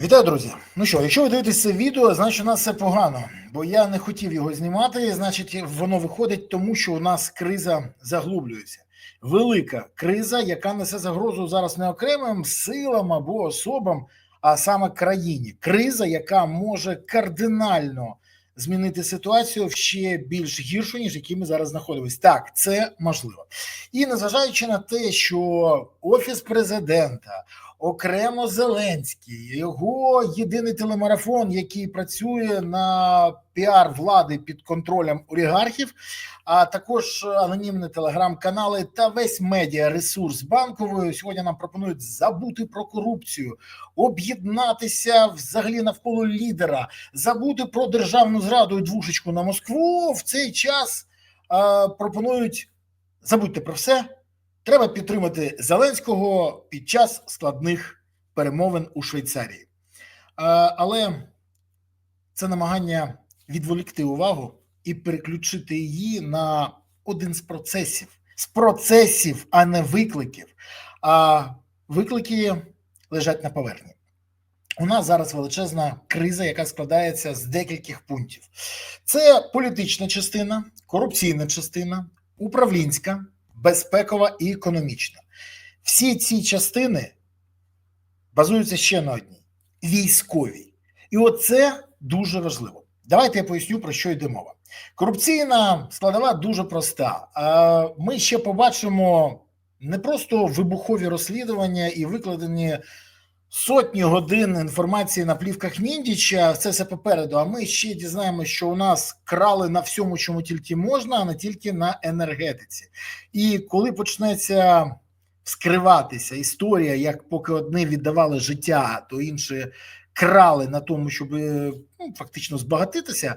Вітаю, друзі. Ну що, якщо ви дивитесь це відео, значить у нас все погано, бо я не хотів його знімати. Значить, воно виходить тому, що у нас криза заглублюється. Велика криза, яка несе загрозу зараз не окремим силам або особам, а саме країні. Криза, яка може кардинально змінити ситуацію в ще більш гіршу, ніж які ми зараз знаходимося. Так, це можливо. І незважаючи на те, що офіс президента окремо Зеленський, його єдиний телемарафон, який працює на піар влади під контролем олігархів, а також анонімні телеграм-канали та весь медіа ресурс банкової сьогодні нам пропонують забути про корупцію, об'єднатися взагалі навколо лідера, забути про державну зраду і двушечку на Москву. В цей час а, пропонують забудьте про все. Треба підтримати Зеленського під час складних перемовин у Швейцарії. Е, Але це намагання відволікти увагу і переключити її на один з процесів, з процесів, а не викликів. А виклики лежать на поверхні. У нас зараз величезна криза, яка складається з декількох пунктів: це політична частина, корупційна частина, управлінська безпекова і економічна. Всі ці частини базуються ще на одній військовій. І оце дуже важливо. Давайте я поясню, про що йде мова. Корупційна складова дуже проста. Ми ще побачимо не просто вибухові розслідування і викладені сотні годин інформації на плівках Міндіча. Це все попереду. А ми ще дізнаємося, що у нас крали на всьому, чому тільки можна, а не тільки на енергетиці. І коли почнеться скриватися історія, як поки одні віддавали життя, то інші крали на тому, щоб ну, фактично збагатитися.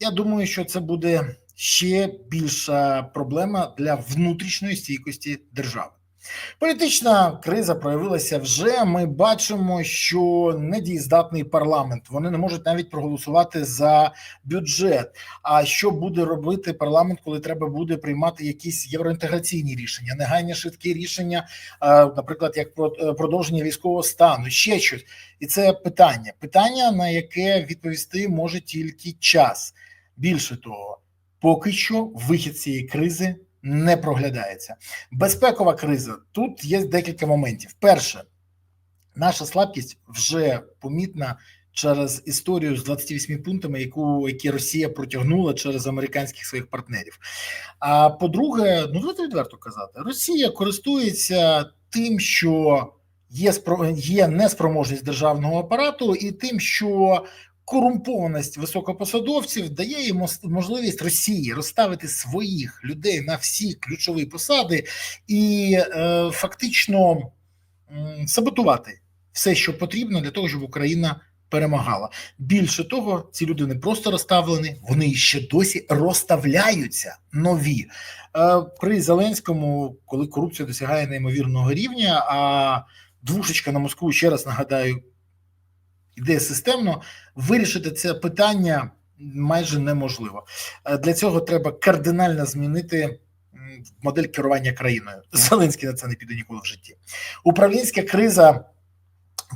Я думаю, що це буде ще більша проблема для внутрішньої стійкості держави. Політична криза проявилася вже. Ми бачимо, що недієздатний парламент. Вони не можуть навіть проголосувати за бюджет. А що буде робити парламент, коли треба буде приймати якісь євроінтеграційні рішення, негайні швидкі рішення, наприклад, як е, продовження військового стану, ще щось, і це питання. Питання, на яке відповісти може тільки час. Більше того, поки що вихід цієї кризи не проглядається. Безпекова криза тут є декілька моментів. Перше, наша слабкість вже помітна через історію з 28 пунктами, яку які Росія протягнула через американських своїх партнерів. А по-друге, ну давайте відверто казати, Росія користується тим, що є є неспроможність державного апарату, і тим, що корумпованість високопосадовців дає їм можливість Росії розставити своїх людей на всі ключові посади і е, фактично е, саботувати все, що потрібно для того, щоб Україна перемагала. Більше того, ці люди не просто розставлені, вони ще досі розставляються нові е, при Зеленському, коли корупція досягає неймовірного рівня. А двушечка на Москву ще раз нагадаю іде системно, вирішити це питання майже неможливо. Е, для цього треба кардинально змінити модель керування країною. Зеленський на це не піде ніколи в житті. Управлінська криза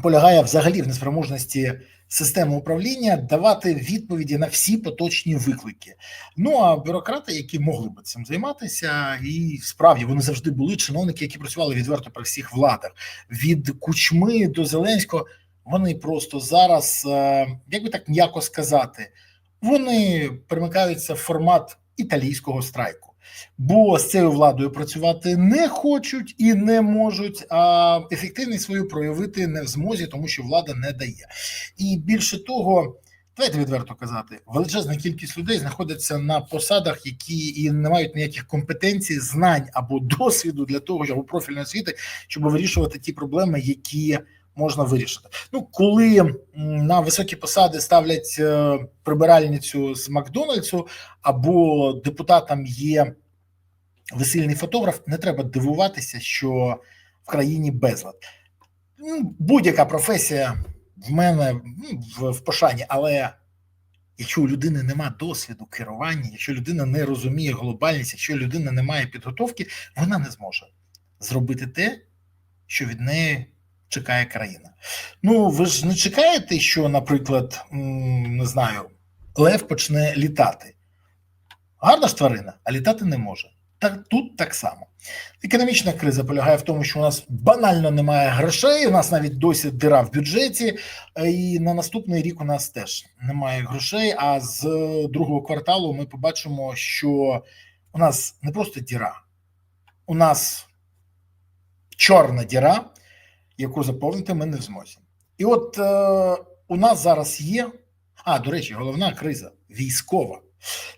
полягає взагалі в неспроможності. Системи управління давати відповіді на всі поточні виклики. Ну а бюрократи, які могли би цим займатися, і справді вони завжди були чиновники, які працювали відверто при всіх владах від кучми до Зеленського вони просто зараз, е, як би так м'яко сказати, вони примикаються в формат італійського страйку, бо з цією владою працювати не хочуть і не можуть, а ефективність свою проявити не в змозі, тому що влада не дає. І більше того. Давайте відверто казати, величезна кількість людей знаходиться на посадах, які і не мають ніяких компетенцій, знань або досвіду для того, або профільної освіти, щоб вирішувати ті проблеми, які можна вирішити. Ну, коли на високі посади ставлять е, прибиральницю з Макдональдсу, або депутатам є весільний фотограф, не треба дивуватися, що в країні безлад. Ну, Будь-яка професія в мене ну, в, в пошані, але. Якщо у людини нема досвіду керування, якщо людина не розуміє глобальність, якщо людина не має підготовки, вона не зможе зробити те, що від неї чекає країна. Ну, ви ж не чекаєте, що, наприклад, не знаю, Лев почне літати. Гарна ж тварина, а літати не може. Так тут так само. Економічна криза полягає в тому, що у нас банально немає грошей. У нас навіть досі дира в бюджеті, е, і на наступний рік у нас теж немає грошей. А з другого кварталу ми побачимо, що у нас не просто діра, у нас чорна діра, яку заповнити ми не в змозі. І от е, у нас зараз є. А, до речі, головна криза військова.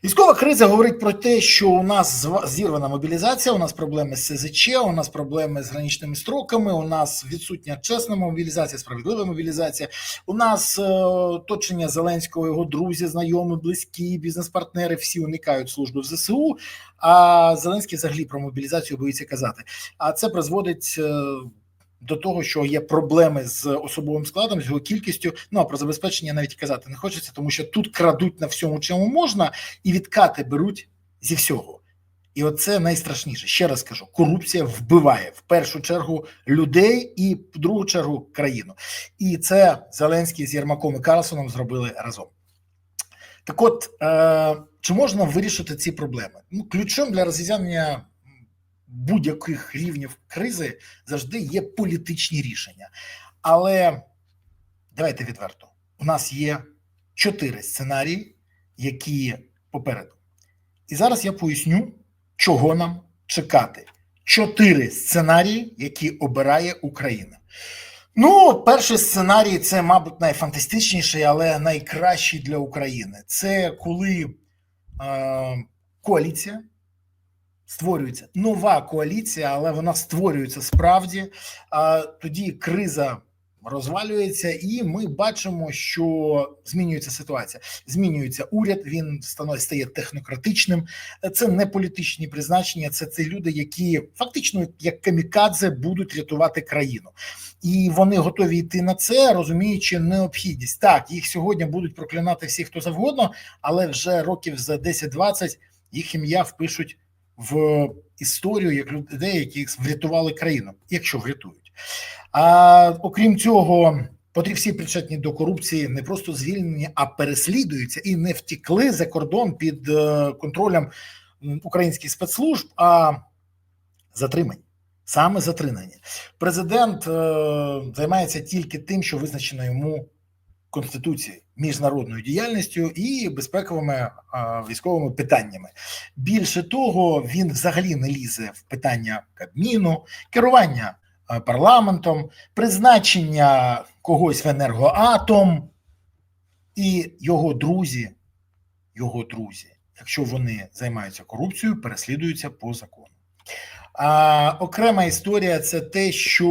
Військова криза говорить про те, що у нас зірвана мобілізація, у нас проблеми з СЗЧ, у нас проблеми з граничними строками, у нас відсутня чесна мобілізація, справедлива мобілізація. У нас е, оточення Зеленського, його друзі, знайомі, близькі, бізнес-партнери всі уникають служби в ЗСУ. А Зеленський взагалі про мобілізацію боїться казати. А це призводить. е, До того, що є проблеми з особовим складом, з його кількістю. Ну а про забезпечення навіть казати не хочеться, тому що тут крадуть на всьому, чому можна, і відкати беруть зі всього. І оце найстрашніше. Ще раз кажу: корупція вбиває в першу чергу людей і в другу чергу країну. І це Зеленський з Єрмаком і Карлсоном зробили разом. Так от, е, чи можна вирішити ці проблеми? Ну, ключом для розв'язання будь-яких рівнів кризи завжди є політичні рішення. Але давайте відверто: у нас є чотири сценарії, які попереду. І зараз я поясню, чого нам чекати. Чотири сценарії, які обирає Україна. Ну, перший сценарій це, мабуть, найфантастичніший, але найкращий для України. Це коли е, коаліція створюється нова коаліція, але вона створюється справді. А тоді криза розвалюється, і ми бачимо, що змінюється ситуація. Змінюється уряд. Він стає технократичним. Це не політичні призначення, це ці люди, які фактично як камікадзе будуть рятувати країну. І вони готові йти на це, розуміючи необхідність. Так, їх сьогодні будуть проклинати всі, хто завгодно, але вже років за 10-20 їх ім'я впишуть в історію як людей, які врятували країну, якщо врятують. А окрім цього, потрібні всі причетні до корупції не просто звільнені, а переслідуються і не втікли за кордон під е, контролем українських спецслужб, а затримані. Саме затримані. Президент е, займається тільки тим, що визначено йому Конституцією, міжнародною діяльністю і безпековими е, військовими питаннями. Більше того, він взагалі не лізе в питання Кабміну, керування парламентом, призначення когось в енергоатом, і його друзі, його друзі, якщо вони займаються корупцією, переслідуються по закону. А окрема історія це те, що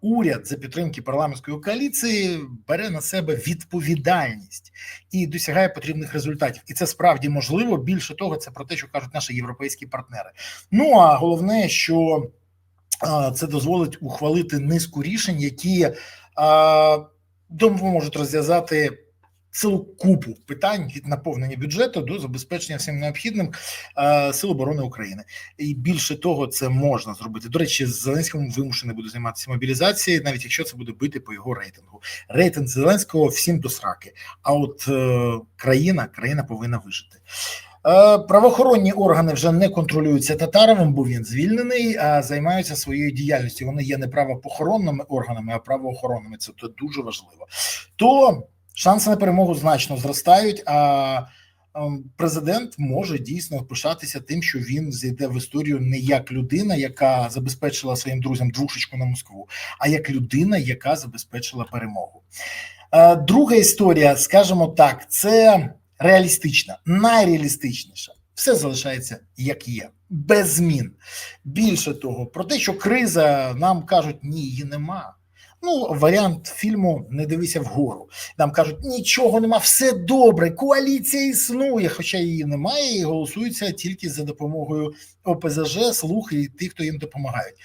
уряд за підтримки парламентської коаліції бере на себе відповідальність і досягає потрібних результатів. І це справді можливо. Більше того, це про те, що кажуть наші європейські партнери. Ну а головне, що це дозволить ухвалити низку рішень, які а, допоможуть розв'язати цілу купу питань від наповнення бюджету до забезпечення всім необхідним е, сил оборони України. І більше того, це можна зробити. До речі, Зеленському вимушений буде займатися мобілізацією, навіть якщо це буде бити по його рейтингу. Рейтинг Зеленського всім до сраки. А от е, країна, країна повинна вижити. Е, Правоохоронні органи вже не контролюються Татаровим, бо він звільнений, а займаються своєю діяльністю. Вони є не правоохоронними органами, а правоохоронними. Це то дуже важливо. То шанси на перемогу значно зростають. А ем, президент може дійсно пишатися тим, що він зайде в історію не як людина, яка забезпечила своїм друзям двушечку на Москву, а як людина, яка забезпечила перемогу. Е, Друга історія, скажімо так, це реалістична, найреалістичніша. Все залишається як є, без змін. Більше того, про те, що криза нам кажуть, ні, її нема. Ну, варіант фільму Не дивися вгору. Нам кажуть, нічого нема, все добре, коаліція існує, хоча її немає, і голосується тільки за допомогою ОПЗЖ, слух і тих, хто їм допомагають.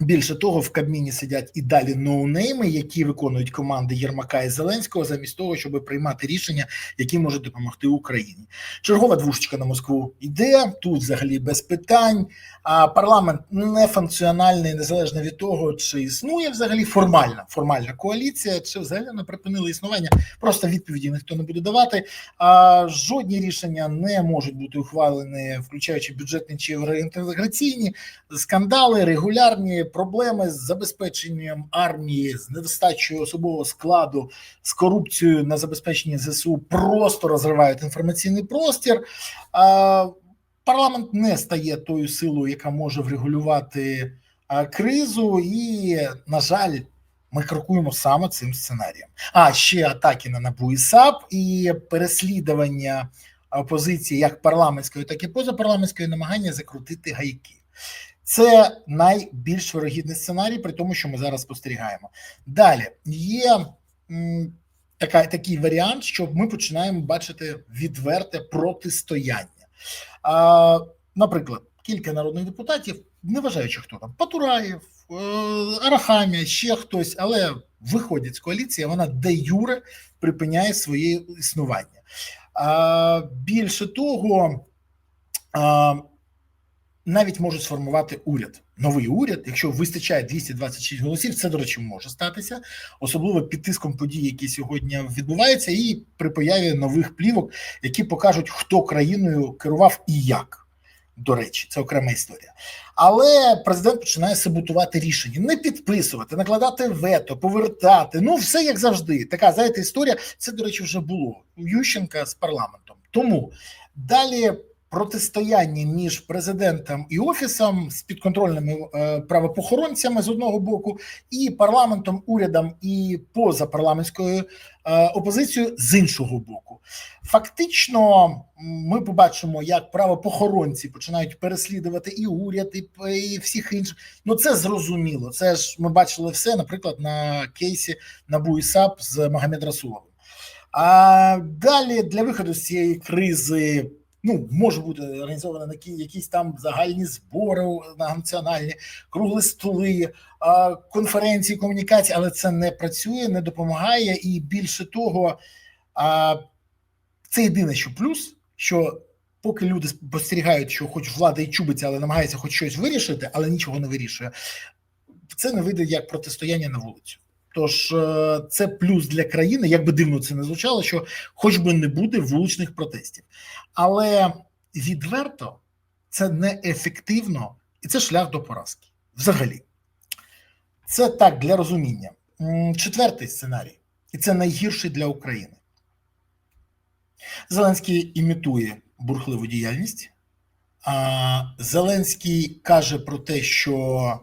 Більше того, в Кабміні сидять і далі ноунейми, які виконують команди Єрмака і Зеленського, замість того, щоб приймати рішення, які можуть допомогти Україні. Чергова двушечка на Москву йде тут, взагалі без питань. А парламент не функціональний, незалежно від того, чи існує взагалі формальна формальна коаліція, чи взагалі не припинили існування. Просто відповіді ніхто не буде давати. А жодні рішення не можуть бути ухвалені, включаючи бюджетні чи євроінтеграційні скандали, регулярні проблеми з забезпеченням армії, з недостачою особового складу, з корупцією на забезпеченні зсу просто розривають інформаційний простір. А, Парламент не стає тою силою, яка може врегулювати кризу, і на жаль. Ми крокуємо саме цим сценарієм. А ще атаки на НАБУ і САП і переслідування опозиції як парламентської, так і позапарламентської намагання закрутити гайки. Це найбільш вирогідний сценарій, при тому, що ми зараз спостерігаємо. Далі є така, такий варіант, що ми починаємо бачити відверте протистояння. А, Наприклад, кілька народних депутатів, не вважаючи, хто там Патураєв, е, Арахамія, ще хтось, але виходять з коаліції, вона де юре припиняє своє існування. А, Більше того, а, навіть можуть сформувати уряд, новий уряд, якщо вистачає 226 голосів, це, до речі, може статися, особливо під тиском подій, які сьогодні відбуваються, і при появі нових плівок, які покажуть, хто країною керував і як. До речі, це окрема історія. Але президент починає саботувати рішення, не підписувати, накладати вето, повертати. Ну, все як завжди. Така знаєте, історія. Це, до речі, вже було у Ющенка з парламентом. Тому далі протистояння між президентом і офісом з підконтрольними е, правопохоронцями з одного боку, і парламентом, урядом і позапарламентською е, опозицією з іншого боку. Фактично, ми побачимо, як правопохоронці починають переслідувати і уряд, і, і всіх інших. Ну це зрозуміло. Це ж ми бачили все, наприклад, на кейсі НАБУ САП з Магомед Расуловим. А далі для виходу з цієї кризи ну може бути організовано на якісь там загальні збори на національні кругли столи, конференції, комунікації, але це не працює, не допомагає, і більше того, це єдине, що плюс, що поки люди спостерігають, що хоч влада і чубиться, але намагається хоч щось вирішити, але нічого не вирішує. Це не вийде як протистояння на вулицю. Тож е, це плюс для країни, як би дивно це не звучало, що хоч би не буде вуличних протестів, але відверто це неефективно і це шлях до поразки. Взагалі, це так для розуміння. Четвертий сценарій, і це найгірший для України. Зеленський імітує бурхливу діяльність. Зеленський каже про те, що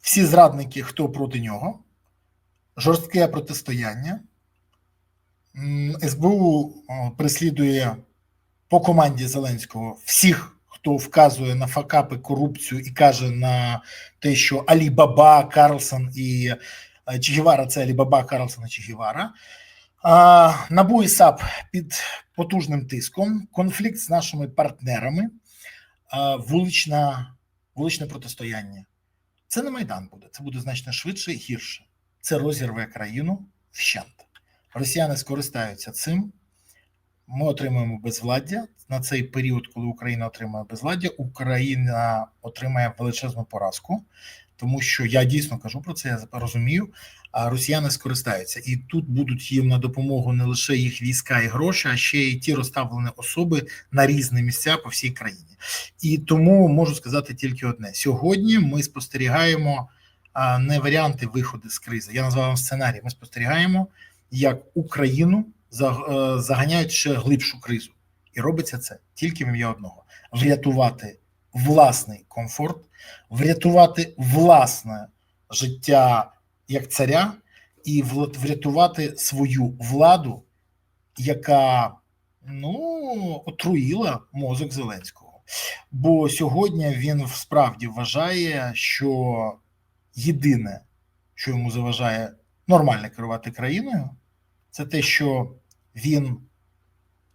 всі зрадники, хто проти нього жорстке протистояння. СБУ переслідує по команді Зеленського всіх, хто вказує на факапи, корупцію і каже на те, що Алі Карлсон і е, Чігівара це Алі Баба, Карлсон і Чігівара. Набу і САП під потужним тиском, конфлікт з нашими партнерами, вулична, вуличне протистояння. Це не Майдан буде, це буде значно швидше і гірше це розірве країну вщент. Росіяни скористаються цим. Ми отримуємо безвладдя на цей період, коли Україна отримує безвладдя. Україна отримає величезну поразку, тому що я дійсно кажу про це. Я розумію. А росіяни скористаються, і тут будуть їм на допомогу не лише їх війська і гроші, а ще й ті розставлені особи на різні місця по всій країні. І тому можу сказати тільки одне: сьогодні ми спостерігаємо а не варіанти виходу з кризи. Я назвав вам сценарій. Ми спостерігаємо, як Україну е, заганяють ще глибшу кризу, і робиться це тільки в ім'я одного: врятувати власний комфорт, врятувати власне життя як царя, і врятувати свою владу, яка ну отруїла мозок Зеленського. Бо сьогодні він справді вважає, що єдине, що йому заважає нормально керувати країною, це те, що він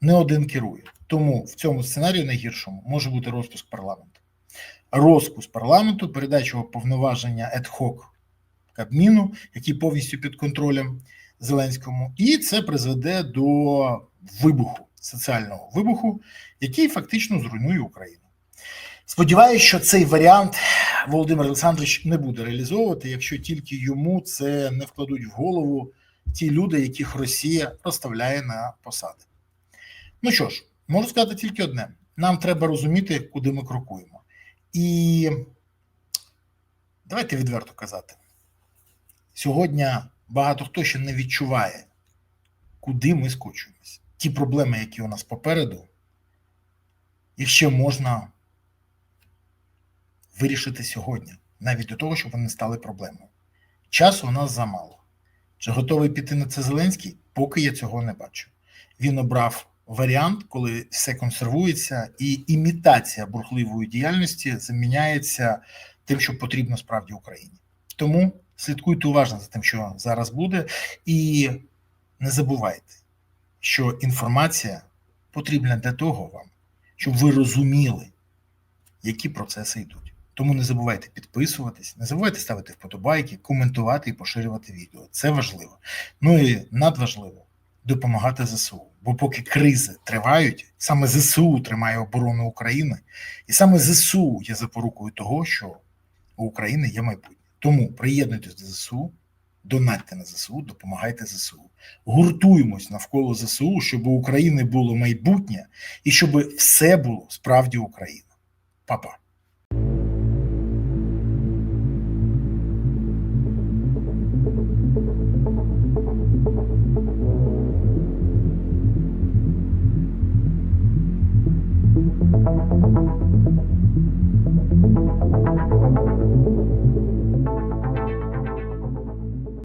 не один керує. Тому в цьому сценарію найгіршому може бути розпуск парламенту. розпуск парламенту, передачу повноваження ad-hoc Кабміну, який повністю під контролем Зеленському, і це призведе до вибуху соціального вибуху, який фактично зруйнує Україну. Сподіваюся, що цей варіант Володимир Олександрович не буде реалізовувати, якщо тільки йому це не вкладуть в голову ті люди, яких Росія розставляє на посади. Ну що ж, можу сказати тільки одне: нам треба розуміти, куди ми крокуємо. І давайте відверто казати. Сьогодні багато хто ще не відчуває, куди ми скочуємось. Ті проблеми, які у нас попереду, їх ще можна вирішити сьогодні, навіть до того, щоб вони стали проблемою. Часу у нас замало. Чи готовий піти на це Зеленський? Поки я цього не бачу. Він обрав варіант, коли все консервується, і імітація бурхливої діяльності заміняється тим, що потрібно справді Україні. Тому слідкуйте уважно за тим, що зараз буде, і не забувайте, що інформація потрібна для того вам, щоб ви розуміли, які процеси йдуть. Тому не забувайте підписуватись, не забувайте ставити вподобайки, коментувати і поширювати відео. Це важливо. Ну і надважливо допомагати ЗСУ. Бо поки кризи тривають, саме ЗСУ тримає оборону України, і саме ЗСУ є запорукою того, що у України є майбутнє. Тому приєднуйтесь до ЗСУ, донатьте на ЗСУ, допомагайте ЗСУ. Гуртуємось навколо ЗСУ, щоб у України було майбутнє і щоб все було справді Україна. Па-па.